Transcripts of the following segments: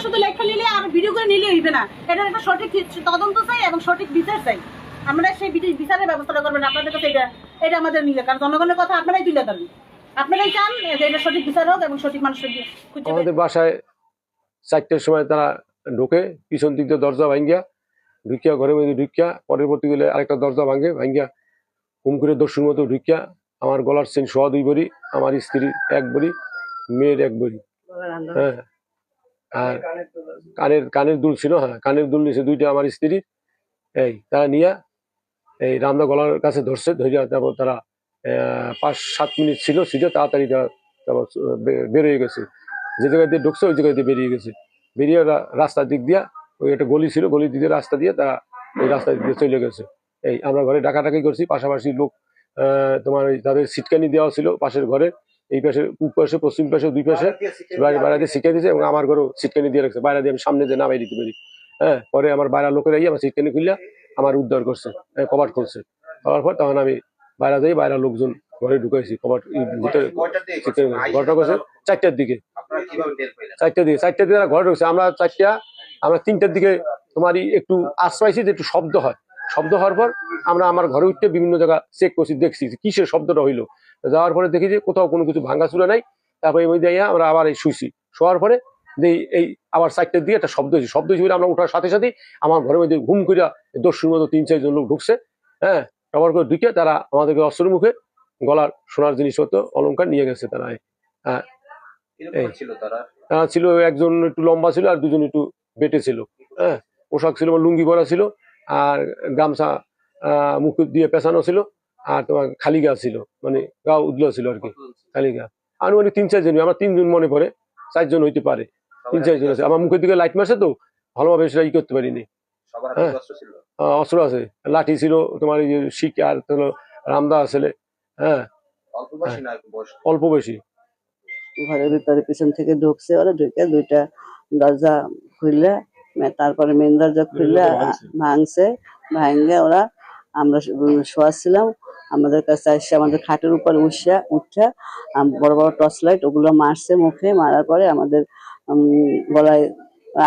শুধু লেখা নিলে আর ভিডিও করে নিলে হইবে না। একটা সঠিক তদন্ত চাই এবং সঠিক বিচার চাই। আমরা সেই বিচি- বিচারের ব্যবস্থাটা করবেন আপনাদের কাছে এটা এটা আমাদের কারণ জনগণের কথা আপনারাই তুলে ধরেন। আপনারাই চান যে এটা সঠিক বিচার হোক এবং সঠিক মানুষের আমাদের বাসায় চারটের সময় তারা ঢোকে পিছন দিক দিয়ে দরজা ভাঙ্গিয়া ঢুকিয়া ঘরের মধ্যে ঢুকিয়া পরবর্তী গেলে আরেকটা দরজা ভাঙ্গে ভাঙ্গিয়া হুম করে দস্যুর মতো ঢুকিয়া আমার গলার চেন সোয়া দুই বড়ি আমার স্ত্রীর এক বড়ি মেয়ের এক বড়ি। হ্যাঁ। আর কানের কানের দুল ছিল হ্যাঁ কানের দুল নিছে দুইটা আমার স্ত্রী। এই তারা নিয়ে এই রামদা গলার কাছে ধরছে ধরিয়া তারপর তারা পাঁচ সাত মিনিট ছিল ছিল তাড়াতাড়ি তারপর বেরিয়ে গেছে। যে জায়গায় দিয়ে ঢুকছে ওই জায়গায় দিয়ে বেরিয়ে গেছে। বেরিয়ে ওরা রাস্তার দিক দিয়া ওই একটা গলি ছিল গলি দিকে রাস্তা দিয়ে তারা ওই রাস্তা দিয়ে চলে গেছে। এই আমরা ঘরে ডাকাডাকি করছি পাশাপাশি লোক আহ, তোমার ওই তাদের সিটকানি দেওয়া ছিল পাশের ঘরে। এই পাশে পূব পাশে পশ্চিম পাশে দুই পাশে বাইরে দিয়ে শিখিয়ে দিয়েছে এবং আমার ঘরেও সিটকানি দিয়ে রাখছে। বাইরে দিয়ে আমি সামনে যে নামাই দিতে পারি। হ্যাঁ পরে আমার বাইরে লোকেরা গিয়ে আমার সিটকানি খুললে আমার উদ্ধার করছে কবাট খুলছে করার পর তখন আমি বাইরে যাই বাইরে লোকজন ঘরে ঢুকাইছি কবাট ভিতরে ঘরটা করছে চারটার দিকে। চারটার দিকে চারটার দিকে ঘরে ঢুকছে। আমরা চারটা আমরা তিনটার দিকে তোমার একটু আশ্রয়ছি যে একটু শব্দ হয়। শব্দ হওয়ার পর আমরা আমার ঘরে উঠতে বিভিন্ন জায়গা চেক করছি দেখছি কিসের শব্দটা হইল। যাওয়ার পরে দেখি যে কোথাও কোনো কিছু ভাঙাচুরা নাই। তারপরে এই মধ্যে আমরা আবার এই শুইছি। শোয়ার পরে যে এই- এই আবার চারটার দিকে একটা শব্দ হয়েছে। শব্দ হিসেবে আমরা ওঠার সাথে সাথে আমার ঘরের মধ্যে ঘুম করিয়া দস্যুর মতো তিন চারজন লোক ঢুকছে। হ্যাঁ ব্যবহার করে ঢুকে তারা আমাদেরকে অস্ত্রের মুখে গলার সোনার জিনিসপত্র অলঙ্কার নিয়ে গেছে তারা। এই। ছিল তারা? তারা ছিল একজন একটু লম্বা ছিল আর দুজন একটু বেটে ছিল। হ্যাঁ পোশাক ছিল লুঙ্গি পরা ছিল আর গামছা মুখ দিয়ে পেঁচানো ছিল। আর তোমার খালি গা ছিল মানে গা উদলা ছিল আর কি খালি গা আনুমানিক তিন চারজন আমার তিনজন মনে পড়ে চারজন হইতে পারে তিন চারজন আছে। আমার মুখের দিকে লাইট মারছে তো ভালোভাবে সেটা ই করতে পারিনি। হ্যাঁ। অস্ত্র আহ, অস্ত্র আছে। লাঠি ছিল তোমার এই যে শিক আর রামদা ছেলে হ্যাঁ। অল্প বেশি ঘরের ভিতরে পিছন থেকে ঢুকছে ওরা ঢুকে দুইটা দরজা খুললে তারপরে মেন দরজা খুললে ভাঙছে। ভাঙে ওরা আমরা শো- শোয়াছিলাম আমাদের কাছে আসছে আমাদের খাটের উপর উঠছে আম- বড় বড় টর্চ লাইট ওগুলো মারছে মুখে মারার পরে আমাদের গলায়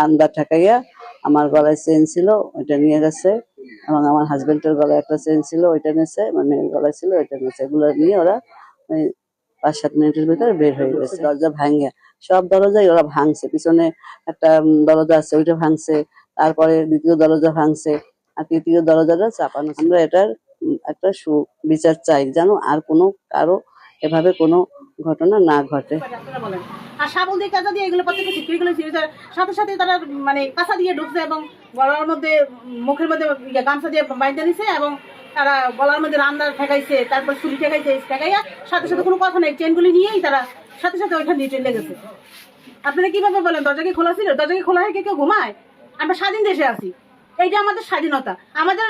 আন্দা ঠেকাইয়া আমার গলায় চেন ছিল ওইটা নিয়ে গেছে। এবং আমার হাজবেন্ডের গলায় একটা চেন ছিল ওইটা নিয়েছে আমার মেয়ের গলায় ছিল ওইটা নিয়েছে। এগুলো নিয়ে ওরা পাঁচ সাত মিনিটের ভিতরে বের হয়ে গেছে। দরজা ভাঙে। সব দরজাই ওরা ভাঙছে। পিছনে একটা দরজা আছে ওইটা ভাঙছে। তারপরে দ্বিতীয় দরজা ভাঙছে। আর তৃতীয় দরজাটা চাপানো। আমরা এটার একটা সুবিচার চাই জানো আর কোনো কারও এভাবে কোনো ঘটনা না ঘটে। আর সাবল দিয়ে কাঁচা দিয়ে এগুলো প্রত্যেকে শিখিয়ে গেলে সাথে সাথে তারা মানে কাঁচা দিয়ে ঢুকছে এবং গলার মধ্যে, মুখের মধ্যে ইয়ে গামছা দিয়ে বাইন্দা নিছে এবং তারা গলার মধ্যে রান্নার ঠেকাইছে, তারপর চুরি ঠেকাইছে, ঠেকাইয়া সাথে সাথে কোনো কথা নেই। চেনগুলি নিয়েই তারা সাথে সাথে ওইখান দিয়ে চলে গেছে। আপনারা কীভাবে বলেন, দরজা কি খোলা ছিল? দরজা কি খোলা হয়ে কেউ ঘুমায়? আমরা স্বাধীন দেশে আছি। এইটা আমাদের স্বাধীনতা। আমাদের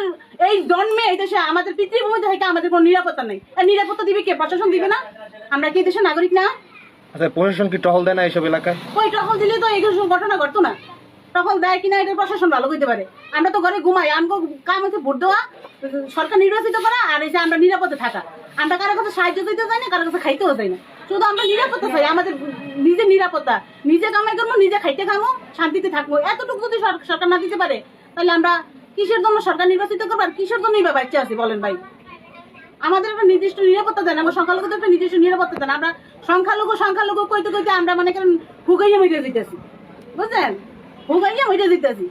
এই জন্মে এই দেশে আমাদের পৃথিবীর মধ্যে থেকে আমাদের কোনো নিরাপত্তা নেই। আর নিরাপত্তা দিবে কে? প্রশাসন দিবে না? আমরা কি এই দেশের নাগরিক না? আচ্ছা প্রশাসন কি টহল দেয় না এইসব এলাকায়? ওই টহল দিলে তো সব ঘটনা ঘটতো না। টহল দেয় কিনা এটা প্রশাসন ভালো করতে পারে। আমরা তো ঘরে ঘুমাই আমগো কাম হচ্ছে ভোট দেওয়া সরকার নির্বাচিত করা আর এসে আমরা নিরাপদে থাকা। আমরা কারও কাছে সাহায্য দিতে চাই না কারও কাছে খাইতেও চাই না। শুধু আমরা নিরাপত্তা চাই আমাদের নিজের নিরাপত্তা। নিজে কামাই করব নিজে খাইতে খামো শান্তিতে থাকব। এতটুকু যদি সরকার না দিতে পারে তাহলে আমরা কিসের জন্য সরকার নির্বাচিত করব আর কিসের জন্যই বাচ্চা আছি বলেন ভাই? আমাদের একটা নির্দিষ্ট নিরাপত্তা দেন, আমরা সংখ্যালঘুদের একটা নির্দিষ্ট নিরাপত্তা দেন, আমরা সংখ্যালঘু সংখ্যালঘু কইতে কইতে আমরা মানে কেন হুগাইয়া মিটে দিতেছি বুঝলেন? হুগাইয়া মিটে দিতেছি